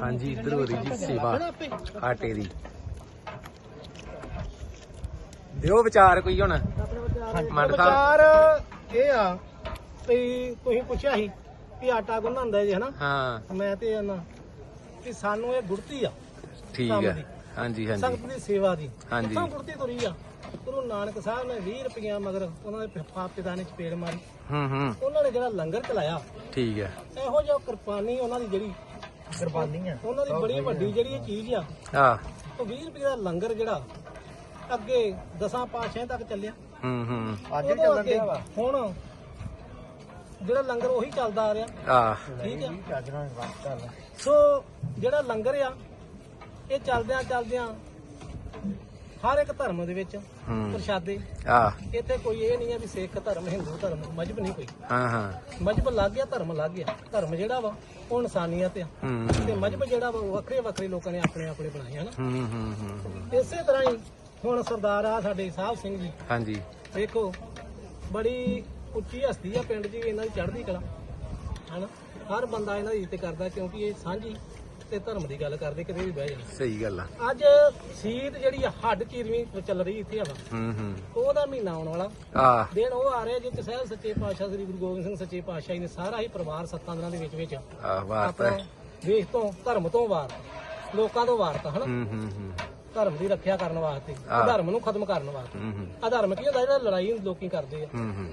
ਹਾਂਜੀ ਇੱਧਰ ਹੋ ਰਹੀ ਜੀ ਸੇਵਾ ਆਟੇ ਦੀ। ਦਿਓ ਵਿਚਾਰ ਕੋਈ ਹੁਣ। ਮੰਡ ਸਾਹਿਬ ਵਿਚਾਰ ਇਹ ਆ ਵੀ ਤੁਸੀਂ ਪੁੱਛਿਆ ਸੀ ਵੀ ਆਟਾ ਗੁੰਨਦਾ ਜੀ ਹਨਾ? ਹਾਂ। ਮੈਂ ਤੇ ਨਾ ਕਿ ਸਾਨੂੰ ਇਹ ਗੁੜਤੀ ਆ। ਠੀਕ ਕੰਮ ਹੈ। ਹਾਂਜੀ ਹਾਂਜੀ। ਸੰਗਤ ਦੀ ਸੇਵਾ ਦੀ। ਹਾਂਜੀ। ਕਿੱਥੋਂ ਗੁੜਤੀ ਤੁਰੀ ਆ? ਗੁਰੂ ਨਾਨਕ ਸਾਹਿਬ ਨੇ 20 ਰੁਪਈਆ ਮਗਰ ਉਹਨਾਂ ਦੇ ਪਿਤਾ ਪਿਤਾ ਨੇ ਚਪੇੜ ਮਾਰੀ। ਹੂੰ ਹੂੰ। ਉਹਨਾਂ ਨੇ ਜਿਹੜਾ ਲੰਗਰ ਚਲਾਇਆ। ਠੀਕ ਹੈ। ਇਹੋ ਜਿਹਾ ਕੁਰਬਾਨੀ ਉਹਨਾਂ ਦੀ ਜਿਹੜੀ ਕੁਰਬਾਨੀ ਆ ਉਹਨਾਂ ਦੀ ਬੜੀ ਵੱਡੀ ਜਿਹੜੀ ਇਹ ਚੀਜ਼ ਆ ਆ ਉਹ 20 ਰੁਪਏ ਦਾ ਲੰਗਰ ਜਿਹੜਾ ਅੱਗੇ ਦਸਾਂ ਪਾਤਸ਼ਾਹਾਂ ਤੱਕ ਚੱਲਿਆ। ਹੂੰ ਹੂੰ। ਅੱਜ ਵੀ ਚੱਲਣ ਡਿਆ ਵਾ। ਹੁਣ ਜਿਹੜਾ ਲੰਗਰ ਉਹੀ ਚੱਲਦਾ ਆ ਰਿਹਾ। ਆ ਠੀਕ ਆ। ਸੋ ਜਿਹੜਾ ਲੰਗਰ ਆ ਇਹ ਚੱਲਦਿਆਂ ਚੱਲਦਿਆਂ ਹਰ ਇੱਕ ਧਰਮ ਦੇ ਵਿੱਚ ਹੂੰ। ਪ੍ਰਸ਼ਾਦੇ। ਆ ਇੱਥੇ ਕੋਈ ਇਹ ਨਹੀਂ ਆ ਵੀ ਸਿੱਖ ਧਰਮ ਹਿੰਦੂ ਧਰਮ ਮਜਬ ਨਹੀਂ ਕੋਈ। ਹਾਂ ਹਾਂ। ਮਜਬ ਲੱਗ ਗਿਆ ਧਰਮ ਲੱਗ ਗਿਆ। ਧਰਮ ਜਿਹੜਾ ਵਾ ਉਹ ਇਨਸਾਨੀਅਤ ਆ। ਹੂੰ। ਤੇ ਮਜਬ ਜਿਹੜਾ ਵਾ ਉਹ ਵੱਖਰੇ ਵੱਖਰੇ ਲੋਕਾਂ ਨੇ ਆਪਣੇ ਆਪਣੇ ਬਣਾਏ ਹਨ ਹੂੰ ਹੂੰ ਹੂੰ ਹੂੰ। ਇਸੇ ਤਰ੍ਹਾਂ ਹੀ ਹੁਣ ਸਰਦਾਰ ਆ ਸਾਡੇ ਸਾਹਿਬ ਸਿੰਘ ਜੀ। ਹਾਂਜੀ। ਵੇਖੋ ਬੜੀ ਉੱਚੀ ਹਸਤੀ ਆ ਪਿੰਡ ਵੀ ਇਹਨਾਂ ਦੀ ਚੜ੍ਹਦੀ ਕਲਾ। ਹਨਾ? ਹਰ ਬੰਦਾ ਇਹਨਾਂ ਦੀ ਇੱਜ਼ਤ ਕਰਦਾ ਕਿਉਂਕਿ ਇਹ ਸਾਂਝੀ ਤੇ ਧਰਮ ਦੀ ਗੱਲ ਕਰਦੇ ਕਿਤੇ ਵੀ ਬਹਿ ਜਾਣ ਸਹੀ ਗੱਲ ਆ। ਅੱਜ ਸੀਤ ਜਿਹੜੀ ਆ ਹੱਡ ਚੀਰਵੀਂ ਚੱਲ ਰਹੀ ਇੱਥੇ ਆ ਹੂੰ ਹੂੰ। ਉਹਦਾ ਮਹੀਨਾ ਆਉਣ ਵਾਲਾ। ਆ। ਦਿਨ ਉਹ ਆ ਰਿਹਾ ਜਿੱਥੇ ਸਹਿਬ ਸੱਚੇ ਪਾਤਸ਼ਾਹ ਸ੍ਰੀ ਗੁਰੂ ਗੋਬਿੰਦ ਸਿੰਘ ਸੱਚੇ ਪਾਤਸ਼ਾਹ ਜੀ ਨੇ ਸਾਰਾ ਹੀ ਪਰਿਵਾਰ ਸੱਤਾਂ ਦਿਨਾਂ ਦੇ ਵਿੱਚ ਵਿੱਚ ਆ ਆਪਣਾ ਹੈ ਦੇਸ਼ ਤੋਂ ਧਰਮ ਤੋਂ ਵਾਰ ਲੋਕਾਂ ਤੋਂ ਵਾਰਤਾ ਹਨਾ? ਹੂੰ ਹੂੰ ਹੂੰ। ਧਰਮ ਦੀ ਰੱਖਿਆ ਕਰਨ ਵਾਸਤੇ। ਧਰਮ ਨੂੰ ਖਤਮ ਕਰਨ ਵਾਸਤੇ। ਹੂੰ ਹੂੰ। ਅਧਰਮ ਕੀ ਹੁੰਦਾ ਜਿਹੜਾ ਲੜਾਈ ਲੋਕੀ ਕਰਦੇ ਆ। ਹੂੰ ਹੂੰ।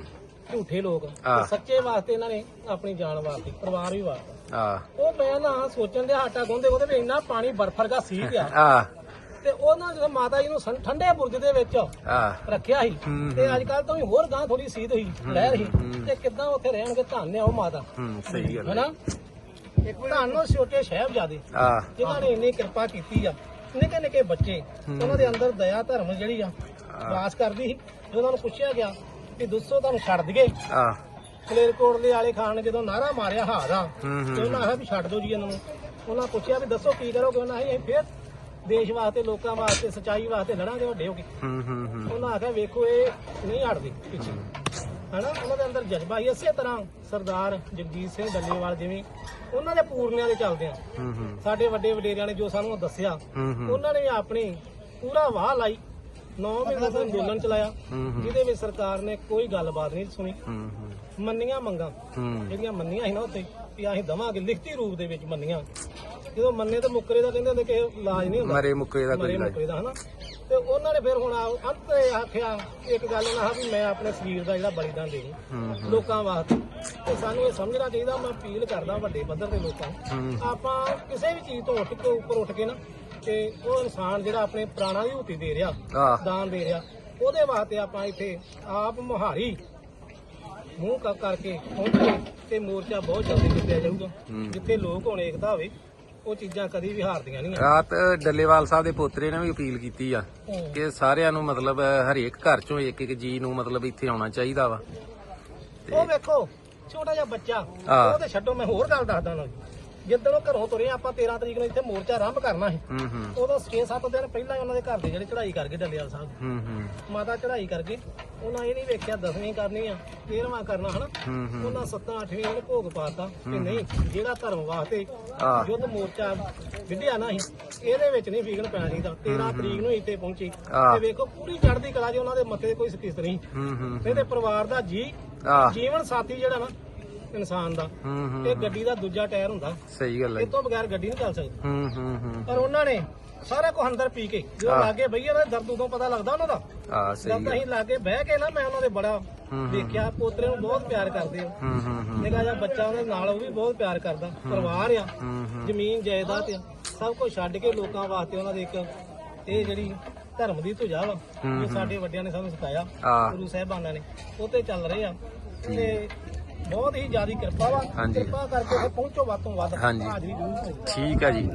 ਝੂਠੇ ਲੋਕ ਹਾਂ। ਤੇ ਸੱਚੇ ਵਾਸਤੇ ਇਹਨਾਂ ਨੇ ਆਪਣੀ ਜਾਨ ਵਾਸਤੇ ਪਰਿਵਾਰ ਵੀ ਵਾਸਤੇ ਆ ਉਹ ਮੈਂ ਨਾ ਸੋਚਣ ਦੇ ਆਟਾ ਗੁੰਦੇ ਉਹਦੇ ਵਿੱਚ ਇੰਨਾ ਪਾਣੀ ਬਰਫ ਵਰਗਾ ਸੀ ਗਿਆ ਆ ਤੇ ਉਹਨਾਂ ਜਦੋਂ ਮਾਤਾ ਜੀ ਨੂੰ ਸੰ- ਠੰਡੇ ਬੁਰਜ ਦੇ ਵਿੱਚ ਆ ਰੱਖਿਆ ਸੀ ਹੂੰ, ਤੇ ਅੱਜ ਕੱਲ ਤਾਂ ਵੀ ਹੋਰ ਗਾਂ ਥੋੜੀ ਸੀਤ ਹੋਈ ਲਹਿਰ ਸੀ। ਹੂੰ। ਤੇ ਕਿੱਦਾਂ ਉੱਥੇ ਰਹਿਣਗੇ ਧੰਨ ਆ ਉਹ ਮਾਤਾ। ਹੂੰ ਸਹੀ ਗੱਲ ਹੈ ਹਨਾ? ਧੰਨ ਉਹ ਛੋਟੇ ਸਾਹਿਬਜ਼ਾਦੇ ਆ ਜਿਨ੍ਹਾਂ ਨੇ ਇੰਨੀ ਕਿਰਪਾ ਕੀਤੀ ਆ। ਨਿੱਕੇ ਨਿੱਕੇ ਬੱਚੇ ਉਹਨਾਂ ਦੇ ਅੰਦਰ ਦਇਆ ਧਰਮ ਜਿਹੜੀ ਆ ਵਾਸ ਕਰਦੀ ਸੀ। ਜਦੋਂ ਉਹਨਾਂ ਨੂੰ ਪੁੱਛਿਆ ਗਿਆ ਕਿ ਦੱਸੋ ਤੁਹਾਨੂੰ ਛੱਡ ਦਈਏ। ਆ ਕਲੇਰਕੋਟਲੇ ਵਾਲੇ ਖਾਨ ਨੇ ਜਦੋਂ ਨਾਰਾ ਮਾਰਿਆ ਦਾ ਹੂੰ ਤੇ ਹੂੰ। ਉਹਨਾਂ ਆਖਿਆ ਵੀ ਛੱਡ ਦਿਓ ਜੀ ਇਹਨਾਂ ਨੂੰ। ਉਹਨਾਂ ਪੁੱਛਿਆ ਵੀ ਦੱਸੋ ਕੀ ਕਰੋਗੇ? ਉਹਨਾਂ ਆਖਿਆ ਅਸੀਂ ਫੇਰ ਦੇਸ਼ ਵਾਸਤੇ ਲੋਕਾਂ ਵਾਸਤੇ ਸਚਾਈ ਵਾਸਤੇ ਲੜਾਂਗੇ ਵੱਡੇ ਹੋ ਕੇ ਹੂੰ ਹੂੰ ਹੂੰ। ਉਹਨਾਂ ਆਖਿਆ ਵੇਖੋ ਇਹ ਨਹੀਂ ਹਟਦੇ ਪਿੱਛੇ। ਹਨਾ? ਉਹਨਾਂ ਦੇ ਅੰਦਰ ਜਜ਼ਬਾ ਸੀ ਇਸੇ ਤਰ੍ਹਾਂ ਸਰਦਾਰ ਜਗਜੀਤ ਸਿੰਘ ਡੱਲੇਵਾਲ ਜਿਵੇਂ ਉਹਨਾਂ ਦੇ ਪੂਰਨਿਆਂ ਦੇ ਚੱਲਦੇ ਆ। ਹੂੰ ਹੂੰ। ਸਾਡੇ ਵੱਡੇ ਵਡੇਰਿਆਂ ਨੇ ਜੋ ਸਾਨੂੰ ਦੱਸਿਆ ਹੂੰ ਹੂੰ। ਉਹਨਾਂ ਨੇ ਆਪਣੀ ਪੂਰਾ ਵਾਹ ਲਾਈ। 9 ਮਹੀਨੇ ਦਾ ਅੰਦੋਲਨ ਚਲਾਇਆ ਜਿਹਦੇ ਵਿੱਚ ਸਰਕਾਰ ਨੇ ਕੋਈ ਗੱਲਬਾਤ ਨਹੀਂ ਸੁਣੀ। ਮੰਨੀਆਂ ਮੰਗਾਂ ਜਿਹੜੀਆਂ ਮੰਨੀਆਂ ਸੀ ਨਾ ਉੱਤੇ ਵੀ ਅਸੀਂ ਦਵਾਂਗੇ ਲਿਖਤੀ ਰੂਪ ਦੇ ਵਿੱਚ ਮੰਨੀਆਂ। ਜਦੋਂ ਮੰਨੇ ਤਾਂ ਮੁੱਕਰੇ ਦਾ ਕਹਿੰਦੇ ਹੁੰਦੇ ਕਿ ਇਲਾਜ ਨਹੀਂ ਹੁੰਦਾ। ਮਰੇ ਮੁੱਕੇ ਦਾ ਕੋਈ ਇਲਾਜ। ਮੁੱਕਰੇ ਦਾ ਹਨਾ? ਤੇ ਉਹਨਾਂ ਨੇ ਫਿਰ ਹੁਣ ਅੰਤ ਆਖਿਆ ਇੱਕ ਗੱਲ ਆਖਿਆ ਵੀ ਮੈਂ ਆਪਣੇ ਸਰੀਰ ਦਾ ਜਿਹੜਾ ਬਲੀਦਾਨ ਹੂੰ ਲੋਕਾਂ ਵਾਸਤੇ। ਤੇ ਸਾਨੂੰ ਇਹ ਸਮਝਣਾ ਚਾਹੀਦਾ ਮੈਂ ਅਪੀਲ ਕਰਦਾ ਵੱਡੇ ਪੱਧਰ ਦੇ ਲੋਕਾਂ ਨੂੰ। ਆਪਾਂ ਕਿਸੇ ਵੀ ਚੀਜ਼ ਤੋਂ ਉੱਠ ਕੇ ਉੱਪਰ ਉੱਠ ਕੇ ਨਾ ਤੇ ਉਹ ਇਨਸਾਨ ਜਿਹੜਾ ਆਪਣੇ ਪ੍ਰਾਣਾਂ ਦੀ ਹੁਤੀ ਦੇ ਰਿਹਾ ਦਾਨ ਦੇ ਰਿਹਾ ਉਹਦੇ ਵਾਸਤੇ ਆਪਾਂ ਇੱਥੇ ਆਪ ਮੁਹਾਰੀ ਮੂੰਹ ਕਰ ਕਰਕੇ ਪਹੁੰਚੇ ਤੇ ਮੋਰਚਾ ਬਹੁਤ ਜਲਦੀ ਜਿੱਤਿਆ ਜਾਊਗਾ। ਹੂੰ। ਜਿੱਥੇ ਲੋਕ ਹੁਣ ਏਕਤਾ ਹੋਵੇ ਉਹ ਚੀਜ਼ਾਂ ਕਦੀ ਵੀ ਹਾਰਦੀਆਂ ਨਹੀਂ ਰਾਤ ਡੱਲੇਵਾਲ ਸਾਹਿਬ ਦੇ ਪੋਤਰੇ ਨੇ ਵੀ ਅਪੀਲ ਕੀਤੀ ਆ ਕਿ ਸਾਰਿਆਂ ਨੂੰ ਮਤਲਬ ਹਰੇਕ ਘਰ ਚੋਂ ਇੱਕ ਇੱਕ ਜੀ ਨੂੰ ਮਤਲਬ ਇੱਥੇ ਆਉਣਾ ਚਾਹੀਦਾ ਵਾ। ਉਹ ਵੇਖੋ ਛੋਟਾ ਜਿਹਾ ਬੱਚਾ ਹਾਂ। ਉਹ ਤੇ ਛੱਡੋ ਮੈਂ ਹੋਰ ਗੱਲ ਦੱਸਦਾ ਨਾ। ਜਿੱਦਣ ਉਹ ਘਰੋਂ ਤੁਰੇ ਆਪਾਂ 13 ਤਰੀਕ ਨੂੰ ਇੱਥੇ ਮੋਰਚਾ ਆਰੰਭ ਕਰਨਾ ਸੀ। ਹੂੰ ਹੂੰ। ਉਦੋਂ 6-7 ਦਿਨ ਪਹਿਲਾਂ ਹੀ ਉਹਨਾਂ ਦੇ ਘਰ ਦੇ ਜਿਹੜੇ ਚੜ੍ਹਾਈ ਕਰ ਗਏ ਡੱਲੇਵਾਲ ਸਾਹਿਬ। ਹੂੰ ਹੂੰ। ਮਾਤਾ ਚੜ੍ਹਾਈ ਕਰਕੇ ਉਹਨਾਂ ਇਹ ਨਹੀਂ ਵੇਖਿਆ ਦਸਵੀਂ ਕਰਨੀ ਆ 13ਵਾਂ ਕਰਨਾ ਹਨਾ। ਹੂੰ ਹੂੰ। ਉਹਨਾਂ 7 8ਵੀਂ ਨੂੰ ਭੋਗ ਪਾਤਾ ਕਿ ਨਹੀਂ ਜਿਹੜਾ ਧਰਮ ਵਾਸਤੇ ਆ ਯੁੱਧ ਮੋਰਚਾ ਵਿੱਢਿਆ ਨਾ ਸੀ ਇਹਦੇ ਵਿੱਚ ਨਹੀਂ ਵਿਗਨ ਪੈਣਾ ਚਾਹੀਦਾ। 13 ਤਰੀਕ ਨੂੰ ਇੱਥੇ ਪਹੁੰਚੀ। ਆਹ। ਤੇ ਵੇਖੋ ਪੂਰੀ ਚੜ੍ਹਦੀ ਕਲਾ 'ਚ ਉਹਨਾਂ ਦੇ ਮੱਥੇ ਤੇ ਕੋਈ ਸਕਿਸ ਨਹੀਂ। ਹੂੰ ਹੂੰ ਇਹਦੇ ਪਰਿਵਾਰ ਦਾ ਜੀ ਜੀਵਨ ਸਾਥੀ ਜਿਹੜਾ ਨਾ ਇਨਸਾਨ ਦਾ। ਹੂੰ ਇਹ ਹੂੰ। ਗੱਡੀ ਦਾ ਦੂਜਾ ਟਾਇਰ ਹੁੰਦਾ। ਸਹੀ ਗੱਲ ਹੈ। ਇਹ ਤੋਂ ਬਗੈਰ ਗੱਡੀ ਨਹੀਂ ਚੱਲ ਸਕਦੀ। ਹੂੰ ਹੂੰ ਹੂੰ। ਪਰ ਉਹਨਾਂ ਨੇ ਸਾਰਾ ਕੁਝ ਅੰਦਰ ਪੀ ਕੇ ਆਹ। ਲਾਗੇ ਬਈਏ ਦਾ ਦਰਦ ਉਦੋਂ ਪਤਾ ਲੱਗਦਾ ਉਹਨਾਂ ਦਾ। ਆ ਸਹੀ ਜਦ ਅਸੀਂ ਲਾਗੇ ਬਹਿ ਕੇ ਨਾ ਮੈਂ ਉਹਨਾਂ ਦੇ ਬੜਾ ਹੂੰ ਹੂੰ। ਦੇਖਿਆ ਪੋਤਰੇ ਨੂੰ ਬਹੁਤ ਪਿਆਰ ਕਰਦੇ ਆ। ਹੂੰ ਹੂੰ ਹੂੰ। ਨਿਕਾ ਜਿਹਾ ਬੱਚਾ ਉਹਦੇ ਨਾਲ ਉਹ ਵੀ ਬਹੁਤ ਪਿਆਰ ਕਰਦਾ। ਪਰਿਵਾਰ ਆ। ਹੂੰ ਹੂੰ। ਜ਼ਮੀਨ ਜਾਇਦਾਦ ਆ। ਸਭ ਕੁਝ ਛੱਡ ਕੇ ਲੋਕਾਂ ਵਾਸਤੇ ਉਹਨਾਂ ਦੇ ਇੱਕ ਇਹ ਜਿਹੜੀ ਧਰਮ ਦੀ ਧੁਜਾ ਵਾ ਹੂੰ, ਜੋ ਸਾਡੇ ਵੱਡਿਆਂ ਨੇ ਸਾਨੂੰ ਸਿਖਾਇਆ ਗੁਰੂ ਸਾਹਿਬਾਨਾਂ ਨੇ। ਉਹ ਤੇ ਚੱਲ ਰਹੇ ਆ। ਤੇ ਬਹੁਤ ਹੀ ਜ਼ਿਆਦਾ ਕਿਰਪਾ ਵਾ ਹਾਂਜੀ। ਕਿਰਪਾ ਕਰਕੇ ਪਹੁੰਚੋ ਵੱਧ ਤੋਂ ਵੱਧ ਹਾਂਜੀ। ਹਾਜ਼ਰੀ ਜ਼ਰੂਰ ਭੇਜੋ ਠੀਕ ਆ ਜੀ